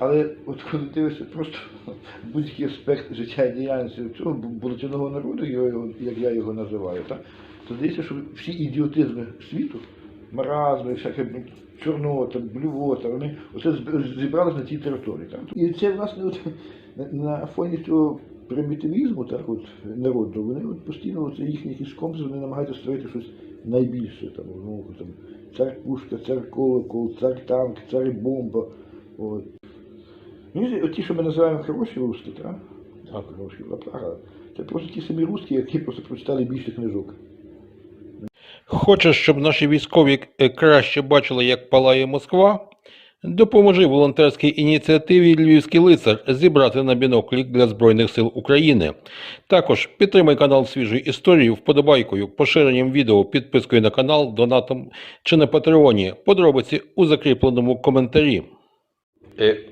Але от коли дивишся просто будь-який аспект життя і діяльності цього булатяного народу, як я його називаю, так, то здається, що всі ідіотизми світу, маразми, всяке чорнота, блювота, вони оце зібралися на цій території. Так. І це, власне, от, на, фоні цього примітивізму, так, от, народу, вони от постійно це їхні якісь комплекси, вони намагаються створити щось найбільше. Там, ну, там, цар пушка, цар колокол, цар танк, цар бомба. От. Ну, ті, що ми називаємо хороші русські, так? Так, хороші лапара. Це просто ті самі русські, які просто прочитали більше книжок. Хочеш, щоб наші військові е, краще бачили, як палає Москва? Допоможи волонтерській ініціативі Львівський лицар зібрати на біноклі для Збройних сил України. Також підтримай канал свіжої історії вподобайкою, поширенням відео, підпискою на канал, донатом чи на Патреоні. Подробиці у закріпленому коментарі.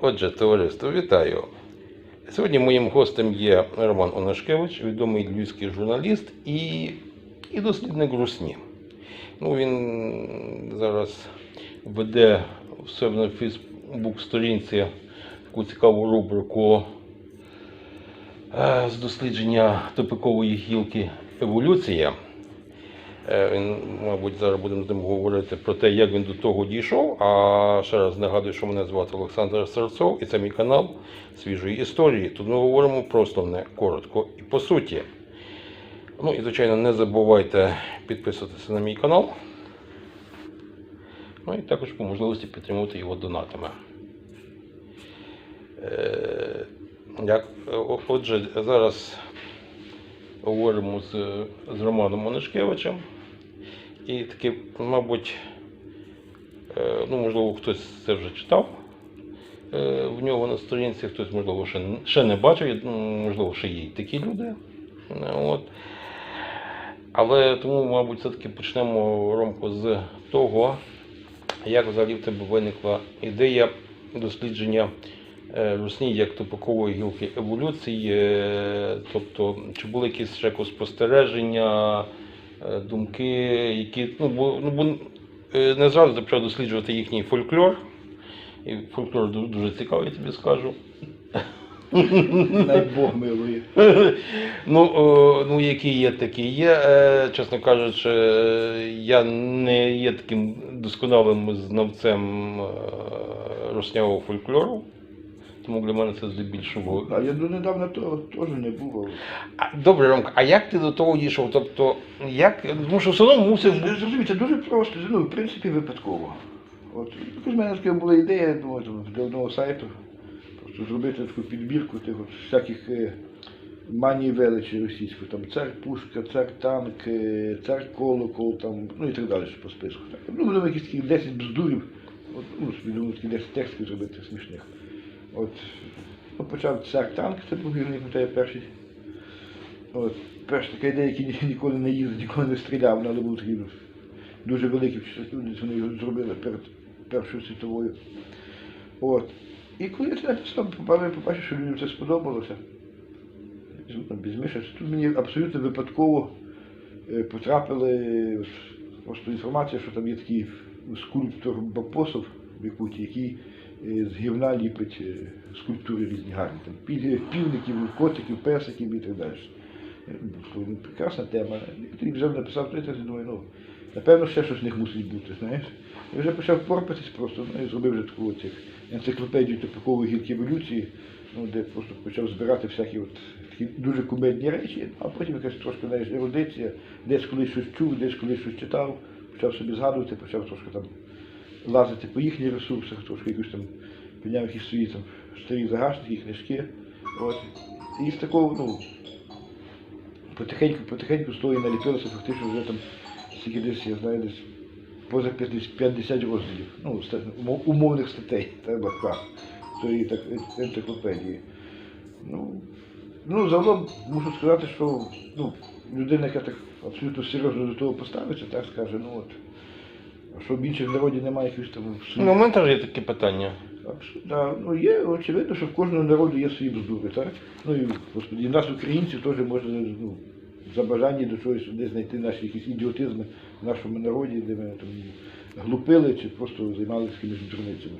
Отже, товариство, вітаю. Сьогодні моїм гостем є Роман Онашкевич, відомий львівський журналіст і, і дослідник русні. Ну, він зараз веде в себе на Фейсбук-сторінці таку цікаву рубрику е, з дослідження топикової гілки еволюція. Е, Він, мабуть, зараз будемо з ним говорити про те, як він до того дійшов. А ще раз нагадую, що мене звати Олександр Серцов, і це мій канал свіжої історії. Тут ми говоримо про основне коротко і по суті. Ну і, звичайно, не забувайте підписуватися на мій канал. Ну і також по можливості підтримувати його донатами. Е, Як, отже, зараз говоримо з, з Романом Онишкевичем. І таки, мабуть, е, ну, можливо, хтось це вже читав е, в нього на сторінці, хтось, можливо, ще, ще не бачив, можливо, ще є такі люди. От. Але тому, мабуть, все-таки почнемо Ромко з того, як взагалі в тебе виникла ідея дослідження е, русні як тупикової гілки еволюції. Тобто, чи були якісь ще спостереження, думки, які. Ну, бо, ну, бо е, не зразу почав досліджувати їхній фольклор. І фольклор ду- дуже цікавий, я тобі скажу. Най Бог милує. Ну, о, ну, які є, такі є. Е, Чесно кажучи, е, я не є таким досконалим знавцем е, руснявого фольклору. Тому для мене це здебільшого. А я донедавна того теж не був. А, добре, Ромка, а як ти до того дійшов? Тобто, як. Тому що все одно мусив. Зрозумієте, дуже просто, ну, в принципі, випадково. От, якось в мене така була ідея ну, от, для одного сайту, просто зробити таку підбірку тих от, всяких е, маній величі російської, там цар пушка, цар танк, е, цар колокол, там, ну і так далі по списку. Так. Ну, будемо якісь такі 10 бздурів, от, ну, собі думаю, такі 10 текстів зробити смішних. От, ну, почав цар танк, це був, я не пам'ятаю, перший. От, перша така ідея, який ніколи не їздив, ніколи не стріляв, але був такий дуже великий часі, вони його зробили перед Першою світовою. От. І коли я написав, побачив, що людям це сподобалося. Тут мені абсолютно випадково е, потрапили просто інформація, що там є такий скульптор Бапосов в Якуті, який з гівна ліпить е, скульптури різні гарні. Там півників, котиків, песиків і так далі. Е, ну, Прекрасна тема. Тоді вже написав текст, думаю, ну, напевно, ще щось в них мусить бути, знаєш. Я вже почав порпатись просто, ну, і зробив вже таку от, енциклопедію типикової гілки еволюції, ну, де просто почав збирати всякі от такі дуже кумедні речі, а потім якась трошки знаєш, ерудиція, десь колись щось чув, десь колись щось читав, почав собі згадувати, почав трошки там лазити по їхніх ресурсах, трошки якусь там підняв якісь свої там старі загашники, книжки. От. І з такого, ну, потихеньку, потихеньку з того і наліпилося фактично вже там скільки десь, я знаю, десь поза 50 50 розділів, ну, умовних статей, треба так, цієї так, енциклопедії. Ну, ну, загалом мушу сказати, що ну, людина, яка так абсолютно серйозно до того поставиться, так скаже, ну от, а що більше в народі немає якихось там Ну, у мене теж є таке питання. так, що, да, ну є очевидно, що в кожного народу є свої бздури, так? Ну і господи, і нас, українців, теж можна ну, за бажання до чогось десь знайти наші якісь ідіотизми в нашому народі, де ми там глупили чи просто займалися якимись дурницями.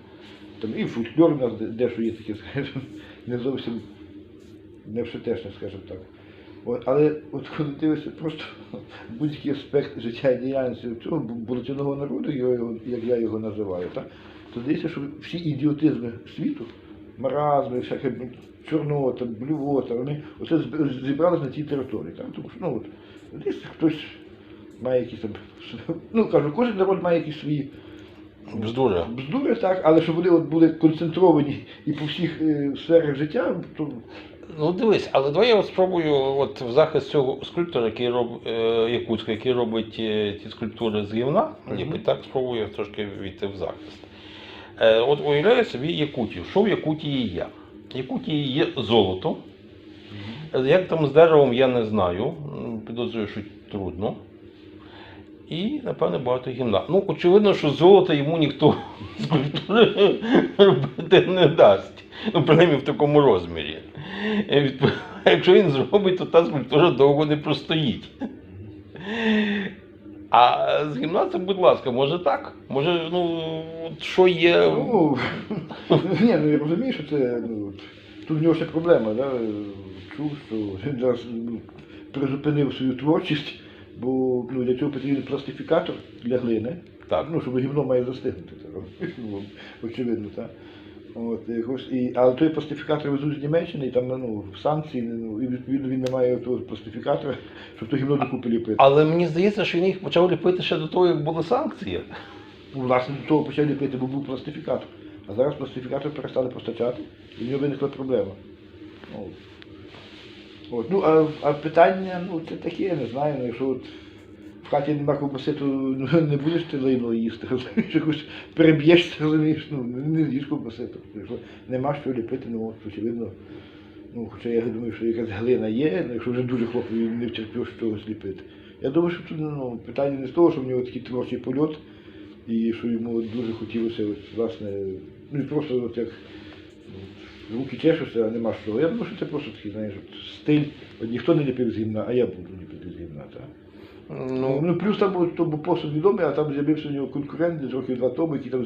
Там і фольклор у нас де- дещо є таке, скажімо, не зовсім не вшитешне, скажімо так. От, але от коли дивишся просто будь-який аспект життя і діяльності цього бу- народу, його, як я його називаю, так, то здається, що всі ідіотизми світу, маразми, всяке чорнота, блювота, вони оце зібрались на цій території. Так? Тому що ну, от, десь хтось має якісь там, ну кажу, кожен народ має якісь свої Бздура. бздури, так, але щоб вони от були концентровані і по всіх е, сферах життя, то Ну дивись, але давай я от спробую от в захист цього скульптора, який роб, е, Якутська, який робить е, ті скульптури з гівна, Мгм. ліпить, так спробую трошки війти в захист. Е, от уявляю собі Якутію. Що в Якутії є? В Якутії є золото. Е, Як там з деревом, я не знаю. Підозрюю, що трудно. І, напевне, багато гімна. Ну, очевидно, що золото йому ніхто скульптури робити не дасть. Ну, принаймні в такому розмірі. Е, Якщо він зробить, то та скульптура довго не простоїть. А з гімна це, будь ласка, може так? Може, ну, що є. Ну, ні, ну я розумію, що це ну, тут в нього ще проблема, да? чув, що він зараз ну, призупинив свою творчість, бо ну, для цього потрібен пластифікатор для глини. Так. Ну, щоб гімно має застигнути, ну, очевидно, так. От, якось, і, але той пластифікатор везуть з Німеччини, і там ну, санкції, ну, і відповідно він не має того пластифікатора, щоб то гімно докупи ліпити. Але мені здається, що він їх почав ліпити ще до того, як були санкції. Ну, власне, до того почали ліпити, бо був пластифікатор. А зараз пластифікатор перестали постачати, і в нього виникла проблема. От. От. Ну, а, а питання, ну, це таке, я не знаю, ну, якщо от в хаті нема ковбаси, то не будеш ти лайно їсти, розумієш, якось переб'єшся, розумієш, ну, не з'їш ковбаси. Тобто, нема що ліпити, ну, очевидно, ну, хоча я думаю, що якась глина є, ну, якщо вже дуже хлопець не втерпів чогось ліпити. Я думаю, що тут ну, питання не з того, що в нього такий творчий польот, і що йому дуже хотілося, от, власне, ну і просто от як ну, руки чешуться, а нема що. Я думаю, що це просто такий, знаєш, стиль. От ніхто не ліпив з гімна, а я буду ліпити з гімна. Так. Ну, Ну, ну плюс там був, то був посуд відомий, а там з'явився у нього конкурент десь років два тому, який там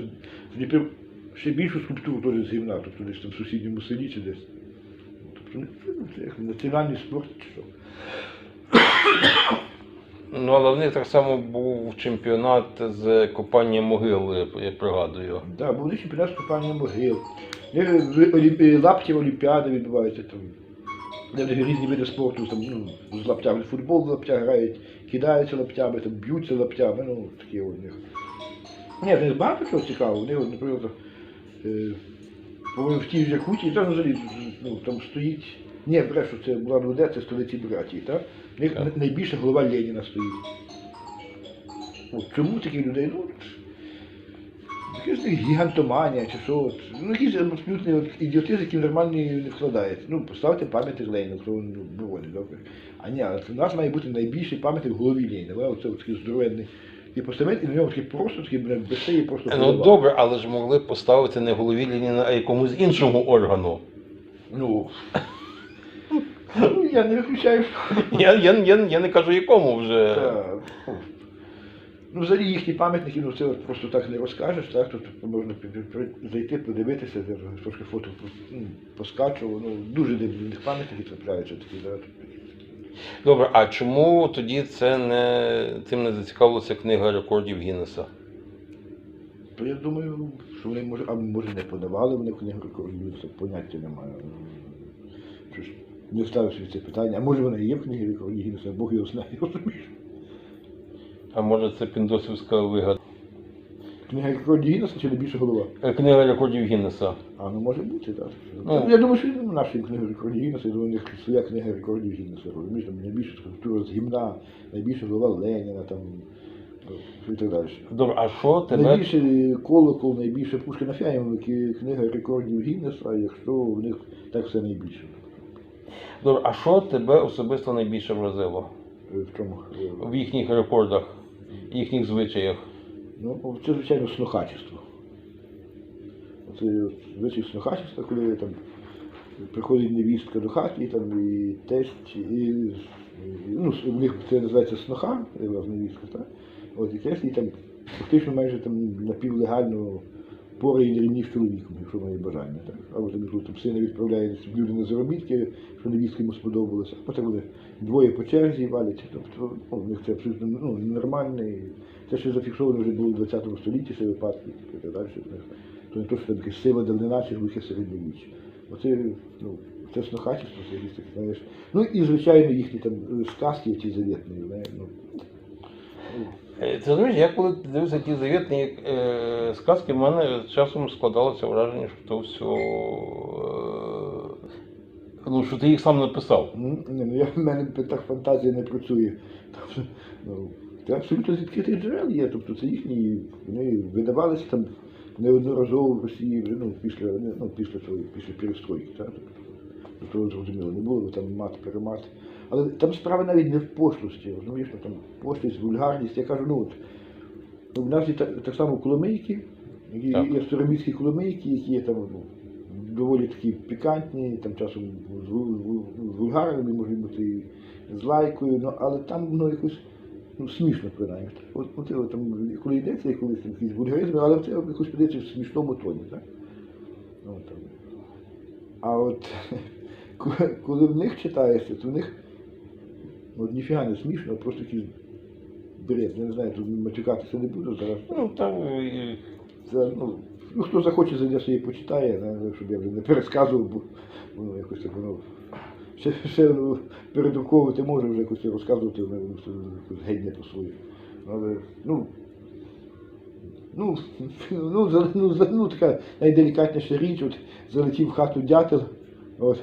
зліпив ще більшу скульптуру теж з гімна, тобто десь там в сусідньому селі чи десь. Тобто, ну, це як національний спорт чи що. ну, але в них так само був чемпіонат з копання могил, я- пригадую. Да, був них чемпіонат з копання могил. Де в- олімпі- Лапті олімпіади відбуваються там. Де в них різні види спорту, там, ну, з лаптями. Футбол з лаптя грають, кидаються лаптями, там, б'ються лаптями, ну, такі у них. Ні, в них багато чого цікавого. Вони, наприклад, е, в тій ж Якутії, там взагалі ну, там стоїть. Ні, брешу, це була Руде, це столиці братії, так? В них найбільше голова Леніна стоїть. От, чому такі людей? Ну, Якась гігантоманія чи що. От. Ну, якийсь абсолютний от, ідіотизм, який нормальний не вкладається. Ну, поставте пам'ятник Леніну, хто він ну, доволі, добре. А ні, це у нас має бути найбільший пам'ятник в голові Леніна. да, Оце от такий здоровенний. І поставити, і на ньому такий просто такий, блин, без цієї просто Ну голова. добре, але ж могли б поставити не голові Леніна, а якомусь іншому органу. Ну, ну, я не виключаю, що Я, я, я, я не кажу якому вже. Ну, взагалі їхні пам'ятники, ну це от просто так не розкажеш, так? Тут можна зайти, подивитися, де трошки фото ну, поскачував. Ну, дуже дивні пам'ятники трапляються такі, да, такі. Добре, а чому тоді це не тим не зацікавилася книга рекордів Гіннеса? То я думаю, що вони може, а може не подавали вони книгу рекордів, це поняття немає. Що ж, не ставив собі це питання. А може вона і є в книгі рекордів Гіннеса, Бог його знає, розумієш? А може це Піндосівська вигадка? Книга рекордів Гіннеса чи не більше голова? Е, Книга рекордів Гіннеса. А, ну може бути, так. Ну. Я думаю, що і в нашій книги рекордів Гіннеса, я думаю, у них своя книга рекордів Гіннеса, розумієш, там найбільша скульптура з гімна, найбільша голова Леніна, там, ну, і так далі. Добре, а що тебе. Найбільший колокол, найбільше Пушкіна Фяєва, книга рекордів Гіннеса, якщо в них так все найбільше. Добре, а що тебе особисто найбільше вразило Е, В чому? в їхніх рекордах, їхніх звичаях? Ну, це, звичайно, слухачество. Оце звичай слухачества, коли там приходить невістка до хати, і там і тесть, і, і ну, в них це називається сноха, е, невістка, так? От і тесть, і там фактично майже там напівлегально порає рівні з чоловіком, якщо має бажання. Так? Або там, якщо там сина відправляє люди на заробітки, що невістка йому сподобалося, а потім вони двоє по черзі валяться. Тобто ну, в них це абсолютно ну, нормально. Це ще зафіксовано вже було в 20 столітті, ще випадки і так далі. То не то, що там якась сила давнина чи глухе середньовіччя. Оце, ну, це снохачество, це якісь таке, знаєш. Ну і, звичайно, їхні там е, сказки ті завітні, знаєш, ну, Ти розумієш, я коли дивився ті завітні е, сказки, в мене часом складалося враження, що то все. Е, ну, що ти їх сам написав. Ні, ну я в мене так фантазія не працює. Тобто, ну, це абсолютно з відкритих джерел є. Тобто це їхні, вони видавалися там неодноразово в Росії вже ну, після, ну, після, після перестройки. Тобто, до зрозуміло, не було там мат, перемат. Але там справа навіть не в пошлості, розумієш, ну, там пошлість, вульгарність. Я кажу, ну от, ну, в нас є так, так само коломийки, які Так. є староміські коломийки, які є там ну, доволі такі пікантні, там часом з, ву- ву- з вульгарними, можуть бути і з лайкою, ну, але там ну, якось ну, смішно принаймні. От, от, от, там, коли йдеться, коли там якісь вульгаризми, але це якось подається в смішному тоні. Так? Ну, там. А от коли в них читаєшся, то в них ну, ніфіга не смішно, а просто якийсь бред. Я не знаю, тут матюкатися не буду зараз. Ну, там е, Це, ну, ну, хто захоче, зайде собі почитає, не, щоб я вже не пересказував, бо воно якось так воно. Ще, ще ну, передруковувати може вже якось розказувати, воно якось якось геть не пасує. Але, ну, ну, ну, за- ну, за- ну, така найделікатніша річ, от залетів в хату дятел, от,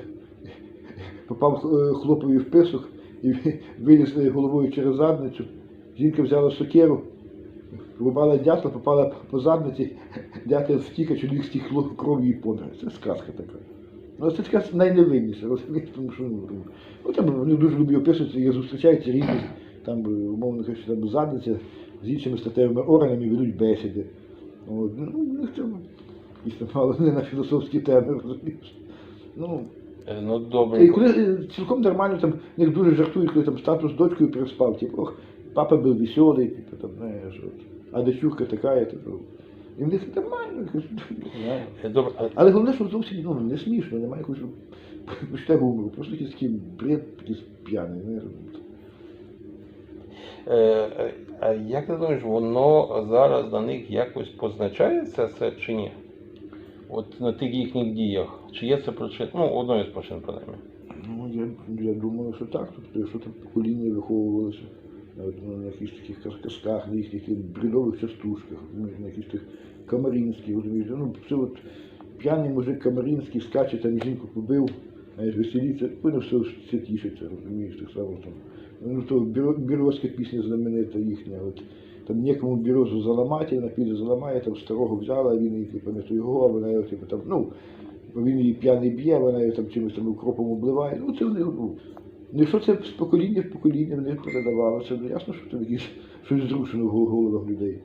попав е, хлопові в писок і виліз е, головою через задницю. Жінка взяла сокиру, Рубала дятла, попала по задниці, дятел втік, а чоловік стік кров'ю і помер. Це сказка така. Ну, це така найневинніша, розумієш, тому що ну, ну, ну, там вони дуже люблять описувати, як зустрічаються рідні, там, умовно кажучи, там задниця з іншими статевими органами ведуть бесіди. От, ну, у них там мало не на філософські теми, розумієш. Ну, е, ну і коли е, цілком нормально там них дуже жартують, коли там статус з дочкою переспав, типу, ох, папа був веселий, типу, там, знаєш, от, а дочурка така, типу. І в них це нормально. Е, Добре, а Але головне, що зовсім ну, не смішно, немає якогось почте гумору, просто якийсь такий бред, якийсь п'яний. Не? Е, е, А як ти думаєш, воно зараз на них якось позначається це чи ні? От на тих їхніх діях. Чи є це причин? Ну, одною з причин, принаймні. Ну, я, я думаю, що так. Тобто, якщо там покоління виховувалося навіть ну, на якихось таких казках, на їхніх бредових частушках, на якихось тих камаринських, розумієш, ну, це от п'яний мужик камаринський скаче, там жінку побив, знаєш, веселіться, вони все, все тішиться, розумієш, так само там. Ну, то Біро- бірозька пісня знаменита їхня, от, там некому бірозу заламати, вона піде заламає, там старого взяла, він її, типу, не то його, а вона його, типу, там, ну, він її п'яний б'є, вона його там чимось там укропом обливає. Ну, це вони, ну, ну, якщо це з покоління в покоління в них передавалося, ну ясно, що це якісь щось зрушено в головах людей.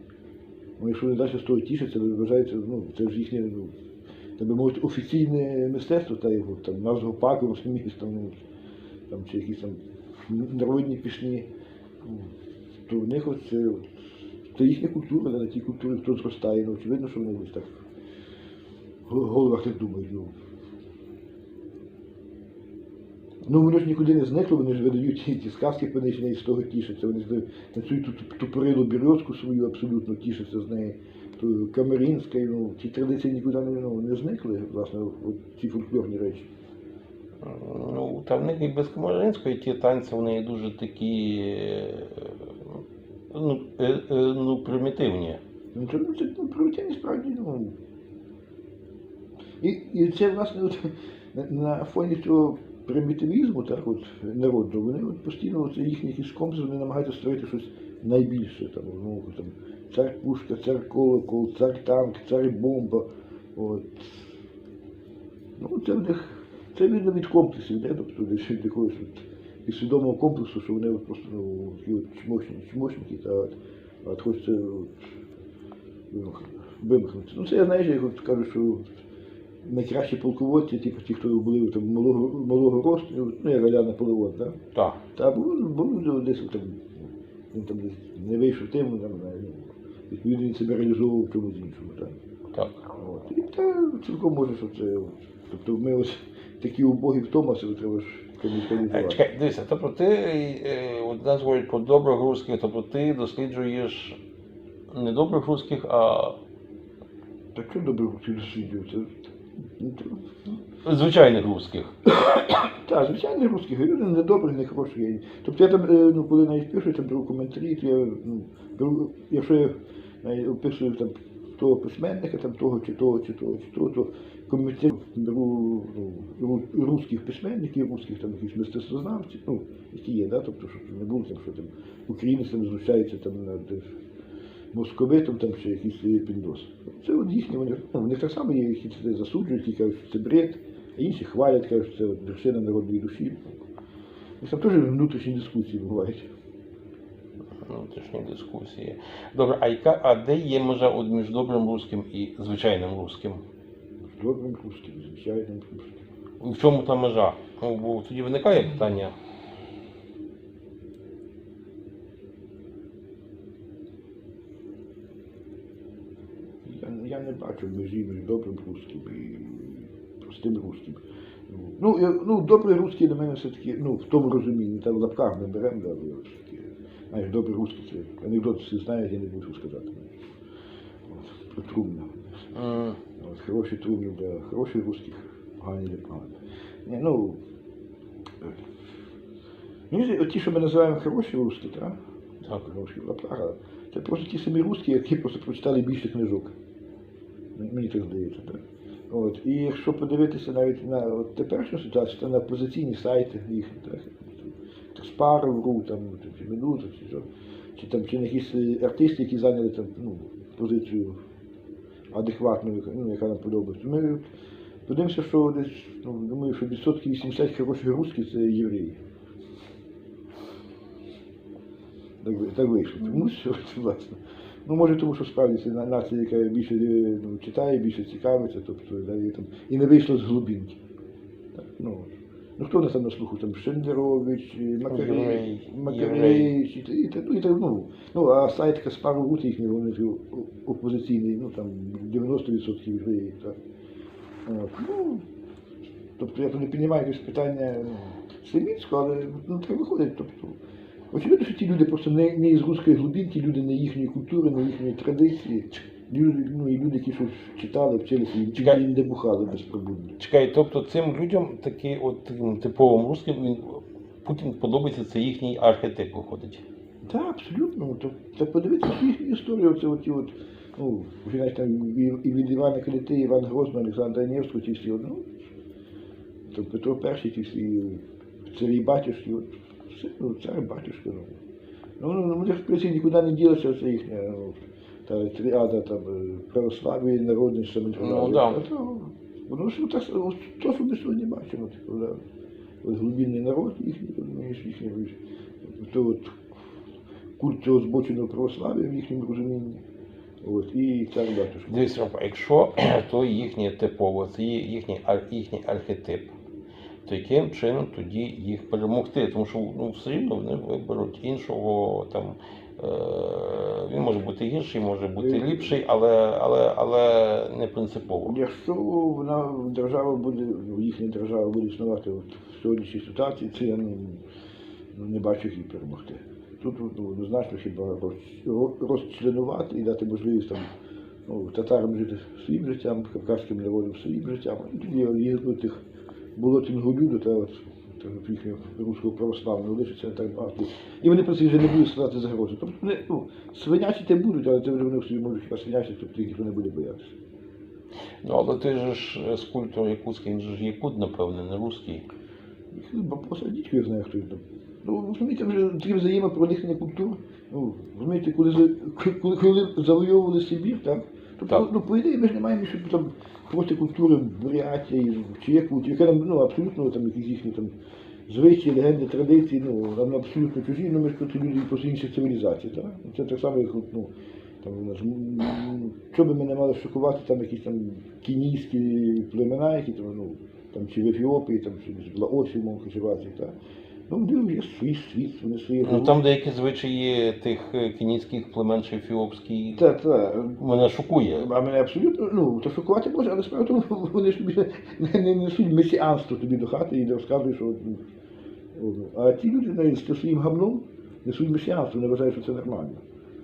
Ну, якщо вони далі з того тішаться, то вважається, ну, це ж їхнє, ну, би мовити, офіційне мистецтво, та його там нас гопаку, розумієш, там, ну, там, чи якісь там народні пісні. Ну, То в них оце, це їхня культура, на тій культурі хто зростає, ну, очевидно, що вони ось так в головах так думають. Ну. Ну, воно ж нікуди не зникло, вони ж видають ті, ті сказки понищені і з того тішаться. Вони цю ту тупорилу бірьозку свою абсолютно тішаться з неї. То Камерінська, ну, ті традиції нікуди не, ну, не зникли, власне, от ці фольклорні речі. Ну, та в них і без Комаринської ті танці вони дуже такі ну, е, е, ну, примітивні. Ну, це, ну, це ну, привітання справді, ну. І, і це, власне, от, на, фоні цього примітивізму, так, от, народу, вони от постійно от, їхні якісь комплекси, вони намагаються створити щось найбільше. Там, ну, там, цар пушка, цар колокол, цар танк, цар бомба. От. Ну, це в них, це від комплексів, йде, тобто від якогось і свідомого комплексу, що вони просто ну, чмошні, чмошники, та от, а от хочеться ну, вимахнути. Ну це я знаєш, як кажу, що найкращі полководці, типу ті, хто були там малого, малого росту, ну як Галя Наполеон, так? Так. Та були, були десь там, він там десь не вийшов тим, там, ну, відповідно він себе реалізовував в чомусь іншому. Так? Так. От. І та цілком може, що це. от. Тобто ми ось такі убогі в тому, що треба ж. Чекай, дивися, тобто ти е, от нас говорять про добрих русських, тобто ти досліджуєш не добрих русських, а Так що? Це, ну, звичайних русських. Так, звичайно, русських люди не добрі, не хороші. Тобто я там, е, ну, коли навіть пишу там беру коментарі, то я ну, беру, якщо я описую там того письменника, там того чи того, чи того, чи того, то ну, ру- русських письменників, русських там якісь мистецтвознавців, ну, які є, да? тобто, щоб не було там, що там українець там там над московитом там чи якийсь піндос. Це от їхні, вони, ну, в них так само є, які це засуджують, які кажуть, що це бред, а інші хвалять, кажуть, що це вершина народної душі. І там теж внутрішні дискусії бувають. Внутрішні дискусії. Добре, а яка, а де є межа між добрим русським і звичайним русським? Русським, з звичайним русським. В чому та межа? Ну, бо тоді виникає питання. Я, я не бачу межі між добрим русським і простим русським. Ну, я, ну добрий русський для мене все-таки, ну, в тому розумінні, там в лапках ми беремо, да, але все-таки, знаєш, добрий русський це анекдот всі знають, я не буду сказати. От, про Трумна. М, От, хороші трумні для хороших русських, погані для поганих. Ні, ну, е, от ті, що ми називаємо хороші русські, так? Так. Хороші в це просто ті самі русські, які просто прочитали більше книжок. Мені так здається, так. От. І якщо подивитися навіть на от теперішню ситуацію, то на опозиційні сайти їхні, так, так там, чи Минута, чи що, чи там чи якісь артисти, які зайняли там, ну, позицію адекватну, яка- ну, яка нам подобається. Ми подивимося, що десь, ну, думаю, що відсотків 80 хороших русських це євреї. Так, так вийшло. Тому що власне. Ну, може, тому що справді це нація, яка більше е, ну, читає, більше цікавиться, тобто да, і, там, і не вийшло з глибинки. Так, ну, ну, хто у нас там на слуху? Там Шендерович, е, Макарей, Єврей, і, та- і, ну, і, та- ну, ну, а сайт Каспару Гути їхній, вони опозиційний, ну, там 90% євреїв. Так. Ну, тобто я то не піднімаю якесь питання ну, Семінського, але ну, так виходить. Тобто, очевидно, що ті люди просто не, не із руської глибинки, люди не їхньої культури, не їхньої традиції. Люди, ну, і люди, які щось читали, вчилися, і Чекай. не бухали безпробудно. Чекай, тобто цим людям, такі от таким типовим русським, він Путін подобається, це їхній архетип виходить. Так, абсолютно. Ну, То, то подивіться їхню історію, оце оті от, ну, починаєш там і, і від Івана Каліти, Іван Грозного, Олександра Невського, ті всі, от, ну, то Петро І, ті всі царі батюшки, от, все, ну, цар батюшка, ну. Ну, ну, вони ж, в принципі, нікуди не ділися, це їхня, ну, та тріада, там, православ'я, народність, самодержав'я. Ну, да. Воно ж так, то, що ми сьогодні бачимо, типу, да. От глибинний народ їхній, розумієш, їхній, то от культ цього збоченого православ'я в їхньому розумінні. От, і батюшка. Дивись, Ромка, якщо то їхнє типово, це їхній, їхній архетип, то яким чином тоді їх перемогти? Тому що ну, все рівно вони виберуть іншого там. Е, він може бути гірший, може бути Е, ліпший, але, але, але не принципово. Якщо вона держава буде, їхня держава буде існувати в сьогоднішній ситуації, це я не, ну, не бачу їх перемогти. Тут однозначно хіба розчленувати і дати можливість там, ну, татарам жити своїм життям, кавказьким народам своїм життям, і тоді їздити тих болотного люду та от їхнього руського православного лишиться так багато. І вони про це вже не будуть складати загрози. Тобто вони, ну, свинячити будуть, але це вже вони собі можуть хіба свинячити, тобто їх ніхто не буде боятися. Ну, але ти же ж культу якутський, він же ж якут, напевне, не русський. Хіба посадіть, я знаю, хто він там. Ну, розумієте, вже таке взаємопроникнення культур. Ну, розумієте, коли, коли, коли завойовували Сибір, так? Тобто, Так. ну, по ідеї, ми ж не маємо щоб там проти культури Бурятії чи Якутії, яка нам, ну, абсолютно там якісь їхні там звичаї, легенди, традиції, ну, нам абсолютно чужі, ну ми ж проти люди просто інших цивілізацій, так? Це так само, як, ну, там у нас, що би ми не мали шокувати, там якісь там кінійські племена, які там, ну, там чи в Ефіопії, там чи в Лаосі, в Монхошевації, так? Ну, вони є свій світ, вони свої. Ну там деякі звичаї тих е, кенійських племен чи ефіопських Та, та. мене шокує. А мене абсолютно, ну, то шокувати може, але тому, вони ж тобі не, не несуть месіанство тобі до хати і розказують, що. ну, о, А ті люди навіть з своїм гамном несуть месіанство, не вважають, що це нормально.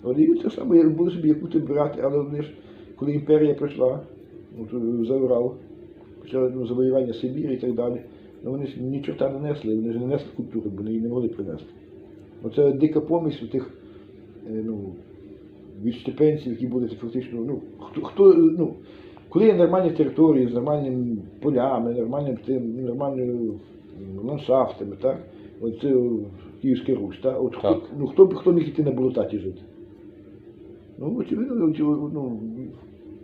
От і це саме як були собі яку ти брати, але вони ж, коли імперія прийшла, от, е, за Урал, почали ну, завоювання Сибірі і так далі, ну вони ж ні чорта не несли, вони ж не несли культури, бо вони її не могли принести. Оце дика помість у тих, е, ну, відщепенців, які були фактично, ну, хто, хто ну, коли є нормальні території з нормальними полями, нормальним тим, нормальними ландшафтами, так? Оце Київська Русь, так? От хто, Так. ну, хто, хто міг іти на болотаті жити? Ну, очевидно, ті, ну,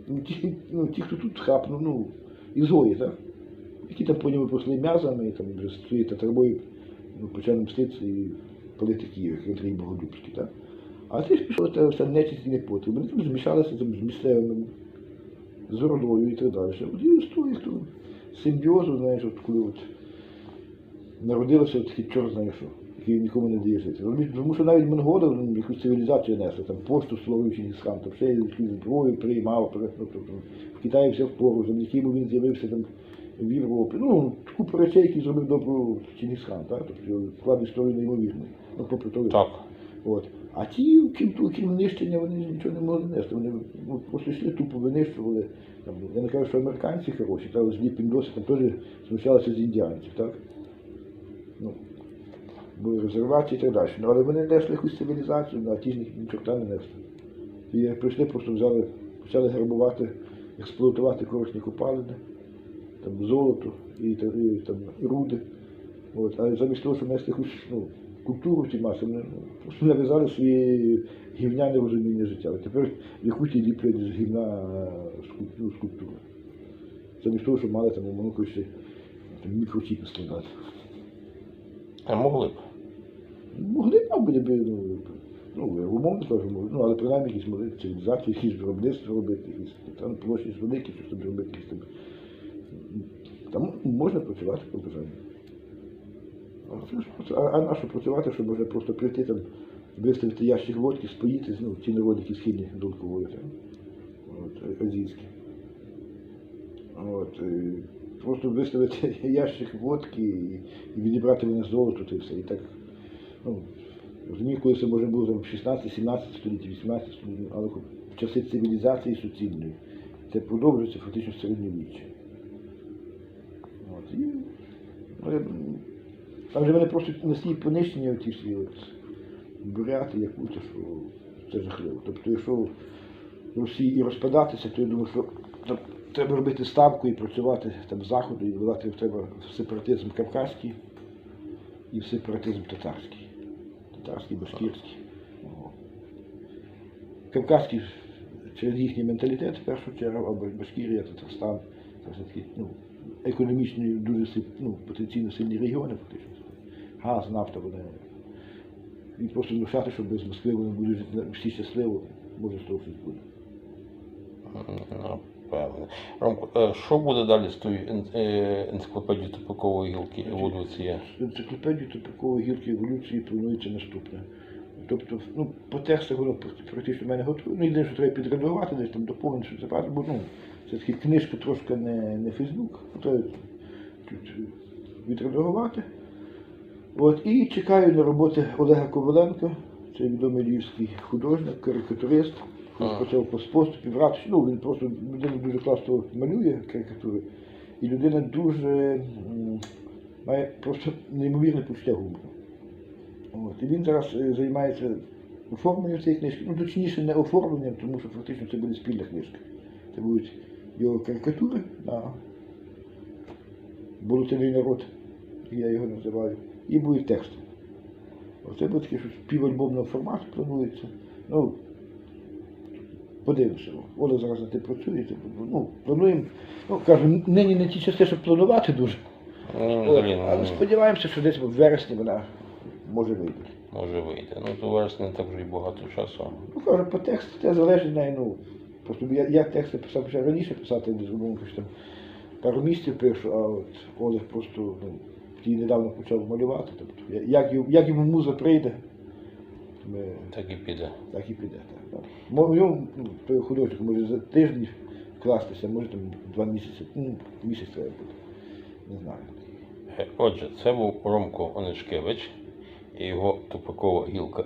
ну, ті, ну, ті, хто тут хапнув, ну, ізгої, так? Які там потім випасли м'язами, там вже свої татарбої ну, почали мститися і палити Київ, як Андрій Богодубський, так? А ти ж пішов та вся нечисть не потрібно. Вони там змішалися там, з місцевими, з родою і так далі. От і з хто симбіозу, знаєш, от коли от народилося от такий чорт знає що, який нікому не дає жити. Тому що навіть монголи якусь цивілізацію несли, там пошту словив Чингисхан, там якусь зброю приймав, ну, тобто, в Китаї все впору, завдяки йому він з'явився там в Європі. Ну, купу речей, які зробив добру Чингисхан, так? Тобто вклад в історію неймовірний. Ну, попри то, Так. От. А ті, крім того, крім нищення, вони нічого не могли нести. Вони ну, просто йшли тупо винищували. Там, я не кажу, що американці хороші, та злі піндоси там теж знущалися з індіанців, так? Ну, були резервації і так далі. Ну, але вони несли якусь цивілізацію, ну, а ті ж ні- нічого не несли. І прийшли, просто взяли, почали грабувати, експлуатувати корисні копалини, там золото і, і, там, руди. От, а замість того, щоб нести якусь ну, культуру в ті маси, вони ну, просто нав'язали свої гівняне розуміння життя. От тепер в Якуті ліплять з гівна е, скульптуру, скульптуру. Замість того, щоб мали там умовно ще складати. А могли б. Могли б, мабуть, ну, ну, я умовно кажу, могли, ну, але принаймні якісь могли цивілізації, якісь виробництва робити, якісь там площі великі, що щоб робити, якісь там. Там можна працювати по бажанню. А, а, на що працювати, що можна просто прийти там, виставити ящик водки, споїти, ну, ті народи, які схильні до от, азійські. От, е, просто виставити ящик водки і, і відібрати мене золото, то і все. І так, ну, розумію, коли це може було там в 16, 17 столітті, 18 столітті, але в часи цивілізації суцільної. Це продовжується фактично середньовіччя. І, я, м, там же вони просто настільки понищені оті всі от, буряти, якуті, що це жахливо. Тобто, якщо Росії і розпадатися, то я думаю, що там треба робити ставку і працювати там заходу, і вливати треба в сепаратизм кавказький і в сепаратизм татарський. Татарський, башкірський. О. Кавказький через їхній менталітет в першу чергу, або Башкірія, Татарстан, все ну, економічно дуже ну, потенційно сильні регіони, фактично. Газ, нафта, вони. І просто внушати, що без Москви вони будуть жити всі щасливо, може з того щось буде. Напевне. Ромко, е, що буде далі з тою е, енциклопедією тупикової гілки еволюції? Енциклопедію тупикової гілки еволюції планується наступне. Тобто, ну, по текстах воно практично в мене готове. Ну, єдине, що треба підредагувати, десь там доповнити, що це бо ну, це таки книжка трошки не, не Фейсбук, треба тут відредагувати. От, і чекаю на роботи Олега Коваленка, це відомий львівський художник, карикатурист, почав по брати. Ну, він просто людина дуже класно малює карикатури. І людина дуже має просто неймовірне почуття гумору. От. І він зараз е, займається оформленням цієї книжки. Ну, точніше, не оформленням, тому що фактично це буде спільна книжка. Це будуть його карикатури на болотяний народ, я його називаю, і будуть тексти. Оце буде таке щось півальбомного формату планується. Ну, подивимося. Оля зараз на те працює. Ну, плануємо, ну, кажу, нині не ті часи, щоб планувати дуже. Ну, От, взагалі, але ну, сподіваємося, що десь в вересні вона може вийти. може вийти. Ну, то вересня так вже і багато часу. Ну, кажу, по тексту це залежить на, ну, просто я, я тексти писав вже раніше писати, десь, умовно кажучи, там пару місяців пишу, а от Олег просто, ну, тільки недавно почав малювати. Тобто, як, як йому муза прийде, ми, Так і піде. так і піде. Так, так. Йому, ну, той художник може за тиждень вкластися, може там два місяці, ну, місяць треба буде. Не знаю. Е, Отже, це був Ромко Онишкевич і його тупикова гілка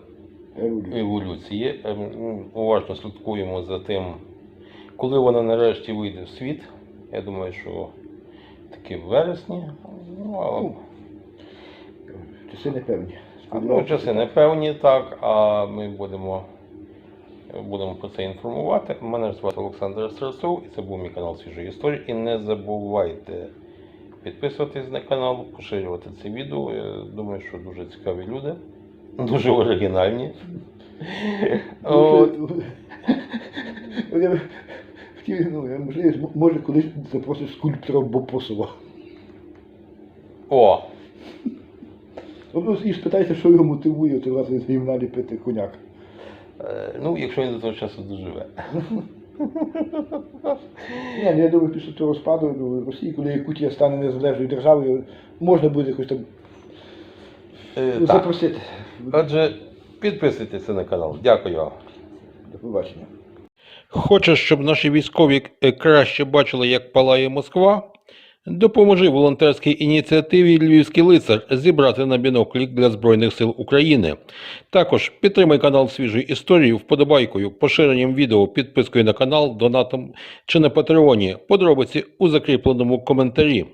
еволюції. Ем, Уважно слідкуємо за тим, коли вона нарешті вийде в світ. Я думаю, що таки в вересні. Ну, а, Часи не певні. ну, часи не певні, так, а ми будемо, будемо про це інформувати. Мене звати Олександр Страсов, і це був мій канал Свіжої історії. І не забувайте підписуватись на канал, поширювати це відео. Я думаю, що дуже цікаві люди, дуже оригінальні. От. Хотів, ну, я, можливо, може колись запросиш скульптора Бопосова. О! Ну, і спитайся, що його мотивує то власне з гімна ліпити коняк. Е, Ну, якщо він до того часу доживе. Ні, ну, я думаю, після того розпаду ну, Росії, коли Якутія стане незалежною державою, можна буде якось там Е, ну, так. запросити. Отже, підписуйтеся на канал. Дякую вам. До побачення. Хочеш, щоб наші військові е, краще бачили, як палає Москва? Допоможи волонтерській ініціативі Львівський лицар зібрати на біноклік для Збройних сил України. Також підтримай канал свіжої історії вподобайкою, поширенням відео, підпискою на канал, донатом чи на Патреоні. Подробиці у закріпленому коментарі.